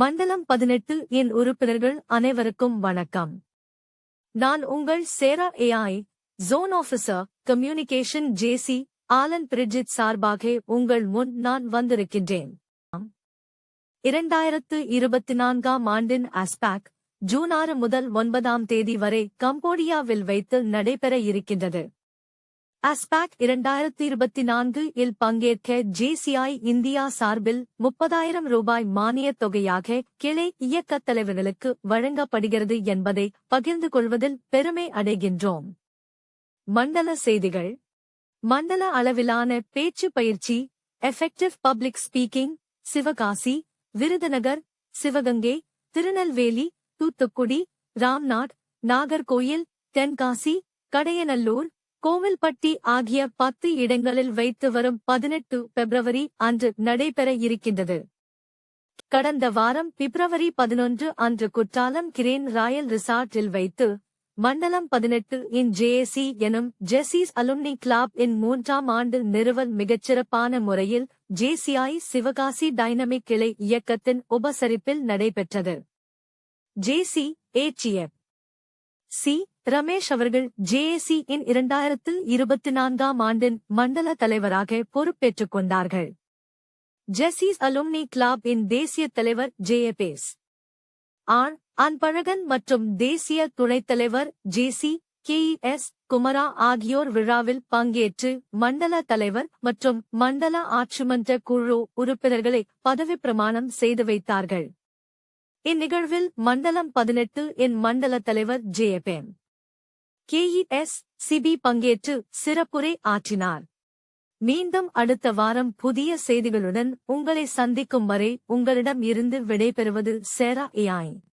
மண்டலம் பதினெட்டு என் உறுப்பினர்கள் அனைவருக்கும் வணக்கம். நான் உங்கள் சேரா AI zone officer communication JC Allan Bridget சார்பாக உங்கள் முன் நான் வந்திருக்கின்றேன். இரண்டாயிரத்து இருபத்தி நான்காம் ஆண்டின் அஸ்பாக் ஜூன் ஆறு முதல் ஒன்பதாம் தேதி வரை கம்போடியாவில் வைத்து நடைபெற இருக்கின்றது. அஸ்பாக் இரண்டாயிரத்தி இருபத்தி நான்கு இல் பங்கேற்க ஜேசிஐ இந்தியா சார்பில் முப்பதாயிரம் ரூபாய் மானியத் தொகையாக கிளை இயக்கத் தலைவர்களுக்கு வழங்கப்படுகிறது என்பதை பகிர்ந்து கொள்வதில் பெருமை அடைகின்றோம். மண்டல செய்திகள். மண்டல அளவிலான பேச்சு பயிற்சி effective public speaking Sivakasi Virudhunagar Sivaganga Tirunelveli Thoothukudi Ramnad Nagercoil Tenkasi Kadayanallur Kovilpatti ஆகிய பத்து இடங்களில் வைத்து வரும் பதினெட்டு பிப்ரவரி அன்று நடைபெற இருக்கின்றது. கடந்த வாரம் பிப்ரவரி பதினொன்று அன்று குற்றாலம் கிரேன் ராயல் ரிசார்ட்டில் வைத்து மண்டலம் பதினெட்டு இன் ஜேஏசி எனும் ஜெசிஸ் அலும்னி கிளாப் இன் மூன்றாம் ஆண்டு நிறுவல் மிகச்சிறப்பான முறையில் ஜேசிஐ சிவகாசி டைனமிக் கிளை இயக்கத்தின் உபசரிப்பில் நடைபெற்றது. ஜேசி ஏச்சிஎஃப் சி ரமேஷ் அவர்கள் ஜேஏசி இன் இரண்டாயிரத்து இருபத்தி நான்காம் ஆண்டின் மண்டல தலைவராக பொறுப்பேற்றுக் கொண்டார்கள். ஜெசிஸ் அலும்னி கிளாப் இன் தேசிய தலைவர் ஜேஎபேஸ் ஆண் அன்பழகன் மற்றும் தேசிய துணைத் தலைவர் ஜேசி கேஇஎஸ் குமரா ஆகியோர் விழாவில் பங்கேற்று மண்டல தலைவர் மற்றும் மண்டல ஆட்சிமன்ற குழு உறுப்பினர்களை பதவி பிரமாணம் செய்து வைத்தார்கள். இந்நிகழ்வில் மண்டலம் பதினெட்டு என் மண்டல தலைவர் ஜேஎப்எம் கேஇஎஸ் சிபி பங்கேற்று சிறப்புரை ஆற்றினார். மீண்டும் அடுத்த வாரம் புதிய செய்திகளுடன் உங்களை சந்திக்கும் வரை உங்களிடம் இருந்து விடைபெறுவது சேரா ஏஐ